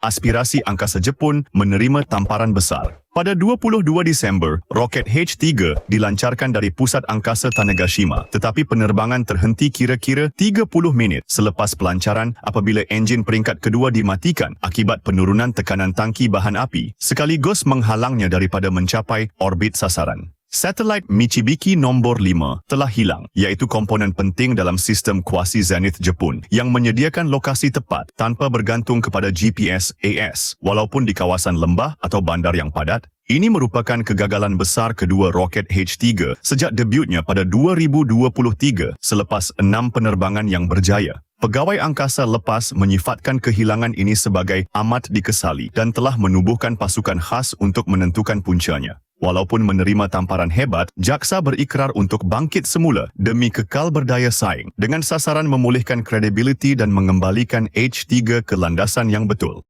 aspirasi angkasa Jepun menerima tamparan besar. Pada 22 Disember, roket H-3 dilancarkan dari pusat angkasa Tanegashima tetapi penerbangan terhenti kira-kira 30 minit selepas pelancaran apabila enjin peringkat kedua dimatikan akibat penurunan tekanan tangki bahan api sekaligus menghalangnya daripada mencapai orbit sasaran. Satelit Michibiki nombor 5 telah hilang iaitu komponen penting dalam sistem kuasi zenith Jepun yang menyediakan lokasi tepat tanpa bergantung kepada GPS AS walaupun di kawasan lembah atau bandar yang padat ini merupakan kegagalan besar kedua roket H-3 sejak debutnya pada 2023 selepas enam penerbangan yang berjaya. Pegawai angkasa lepas menyifatkan kehilangan ini sebagai amat dikesali dan telah menubuhkan pasukan khas untuk menentukan puncanya. Walaupun menerima tamparan hebat, jaksa berikrar untuk bangkit semula demi kekal berdaya saing dengan sasaran memulihkan kredibiliti dan mengembalikan H3 ke landasan yang betul.